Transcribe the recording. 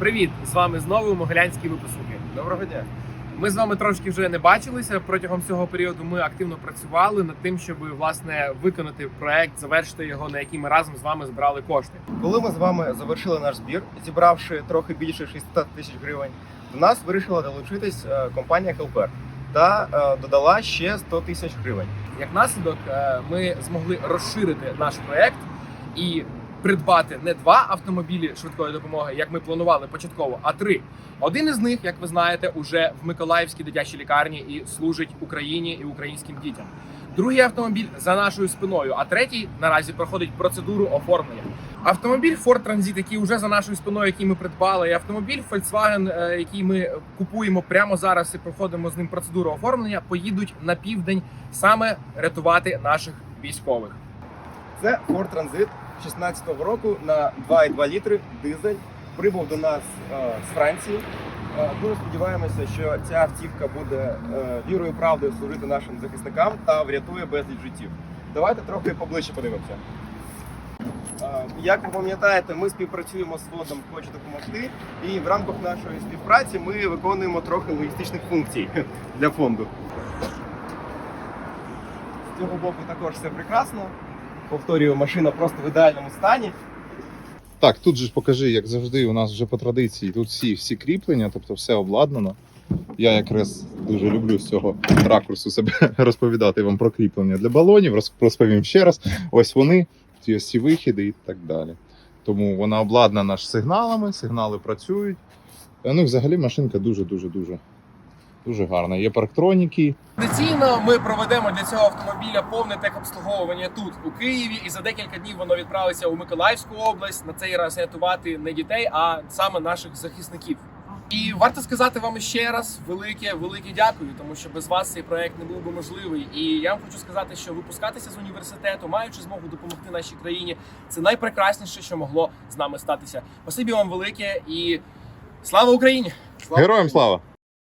Привіт! З вами знову Могилянські випускники. Доброго дня. Ми з вами трошки вже не бачилися. Протягом цього періоду ми активно працювали над тим, щоб власне виконати проект, завершити його, на який ми разом з вами збирали кошти. Коли ми з вами завершили наш збір, зібравши трохи більше 600 тисяч гривень, до нас вирішила долучитись е, компанія Helper та е, додала ще 100 тисяч гривень. Як наслідок, е, ми змогли розширити наш проект і придбати не два автомобілі швидкої допомоги, як ми планували початково, а три. Один із них, як ви знаєте, уже в Миколаївській дитячій лікарні і служить Україні і українським дітям. Другий автомобіль за нашою спиною, а третій наразі проходить процедуру оформлення. Автомобіль Ford Transit, який вже за нашою спиною, який ми придбали, і автомобіль Volkswagen, е, який ми купуємо прямо зараз і проходимо з ним процедуру оформлення, поїдуть на південь саме рятувати наших військових. Це Ford Transit 16-го року на 2,2 літри дизель. Прибув до нас е, з Франції. Е, Дуже сподіваємося, що ця автівка буде е, вірою і правдою служити нашим захисникам та врятує безліч життів. Давайте трохи поближче подивимося. Е, Як ви пам'ятаєте, ми співпрацюємо з фондом Хочу допомогти, і в рамках нашої співпраці ми виконуємо трохи логістичних функцій для фонду. З цього боку також все прекрасно. Повторюю, машина просто в ідеальному стані. Так, тут же покажи, як завжди, у нас вже по традиції тут всі, всі кріплення, тобто все обладнано. Я якраз дуже люблю з цього ракурсу себе розповідати вам про кріплення для балонів. Розповім ще раз. Ось вони, ось ці вихіди і так далі. Тому вона обладнана ж сигналами, сигнали працюють. Е, Ну, взагалі машинка дуже, дуже, дуже, гарна. Є парктроніки, Традиційно ми проведемо для цього автомобіля повне техобслуговування тут у Києві, і за декілька днів воно відправиться у Миколаївську область на цей раз рятувати не дітей, а саме наших захисників. І варто сказати вам ще раз велике, велике дякую, тому що без вас цей проект не був би можливий. І я вам хочу сказати, що випускатися з університету, маючи змогу допомогти нашій країні, це найпрекрасніше, що могло з нами статися. Спасибі вам велике і слава Україні! Слава Героям Україні! слава!